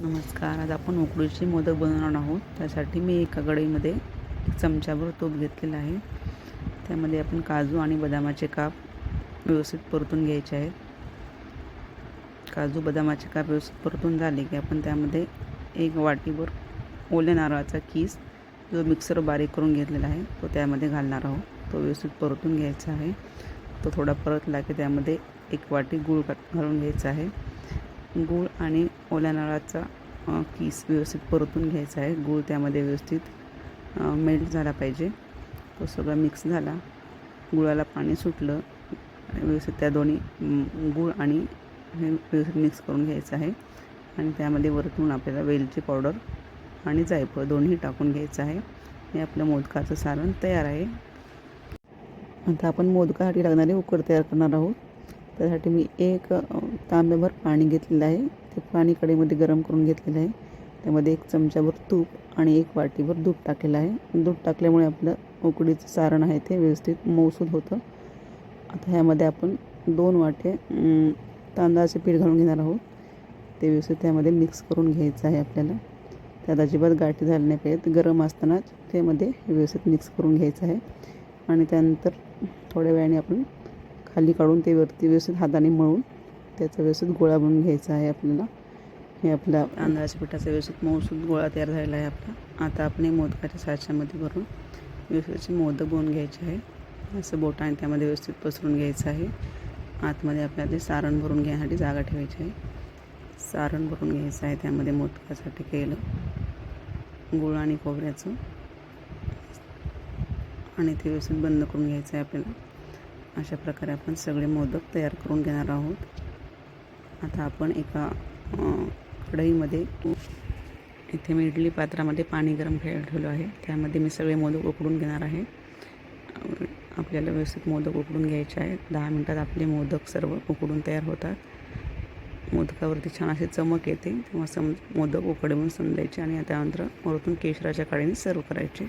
नमस्कार आज आपण उकडीचे मोदक बनवणार आहोत. त्यासाठी मी एका कढईमध्ये एक चमच्याभर तूप घेतलेलं आहे. त्यामध्ये आपण काजू आणि बदामाचे काप व्यवस्थित परतून घ्यायचे आहेत. काजू बदामाचे काप व्यवस्थित परतून झाले की आपण त्यामध्ये एक वाटीभर ओल्या नारळाचा किस जो मिक्सर बारीक करून घेतलेला आहे तो त्यामध्ये घालणार आहोत. तो व्यवस्थित परतून घ्यायचा आहे. तो थोडा परतला की त्यामध्ये एक वाटी गूळ घालून घ्यायचा आहे. गूळ आणि ओल्या नारळाचा अ, किस व्यवस्थित परतून घ्यायचा आहे. गूळ त्यामध्ये व्यवस्थित मेल्ट झाला पाहिजे. तो सगळा मिक्स झाला. गुळाला पाणी सुटलं. व्यवस्थित त्या दोन्ही गूळ आणि हे व्यवस्थित मिक्स करून घ्यायचं आहे. आणि त्यामध्ये वरतून आपल्याला वेलची पावडर आणि जायफळ दोन्ही टाकून घ्यायचं आहे. हे आपलं मोदकाचं सारण तयार आहे. आता आपण मोदकासाठी लागणारे उकड तयार करणार आहोत. त्यासाठी मी एक तांब्याभर पाणी घेतलेलं आहे. ते पाणी कढईमध्ये गरम करून घेतलेलं आहे. त्यामध्ये एक चमचाभर तूप आणि एक वाटीभर दूध टाकलेलं आहे. दूध टाकल्यामुळे आपलं उकडीचं सारण आहे ते व्यवस्थित मऊसूद होतं. आता ह्यामध्ये आपण दोन वाटे तांदळाचे पीठ घालून घेणार आहोत. ते व्यवस्थित त्यामध्ये मिक्स करून घ्यायचं आहे आपल्याला. त्यात अजिबात गाठी झाली नाही पाहिजेत. गरम असतानाच त्यामध्ये व्यवस्थित मिक्स करून घ्यायचं आहे. आणि त्यानंतर थोड्या वेळाने आपण खाली काढून ते वरती व्यवस्थित हाताने मळून त्याचा व्यवस्थित गोळा बनवून घ्यायचा आहे आपल्याला. हे आपल्या तांदळाच्या पिठाचा व्यवस्थित मऊसूद गोळा तयार झालेला आहे आपला. आता आपण मोदकाच्या साच्यामध्ये भरून व्यवस्थित मोदक बनवून घ्यायचे आहे. असं बोटाने त्यामध्ये व्यवस्थित पसरून घ्यायचं आहे. आतमध्ये आपल्याला ते सारण भरून घेण्यासाठी जागा ठेवायची आहे. सारण भरून घ्यायचं आहे त्यामध्ये मोदकासाठी केलं. गुळ आणि खोबऱ्याचं. आणि ते व्यवस्थित बंद करून घ्यायचं आहे आपल्याला. अशा प्रकारे आपण सगळे मोदक तयार करून घेणार आहोत. आता आपण एका कढईमध्ये इथे मी इडली पात्रामध्ये पाणी गरम ठेव ठेवलं आहे. त्यामध्ये मी सगळे मोदक उकडून घेणार आहे. आपल्याला व्यवस्थित मोदक उकडून घ्यायचे आहेत. दहा मिनटात आपले मोदक सर्व उकडून तयार होतात. मोदकावरती छान अशी चमक येते. तेव्हा सम मोदक उकडवून समजायचे आणि त्यानंतर वरतून केशराच्या काडीने सर्व करायचे.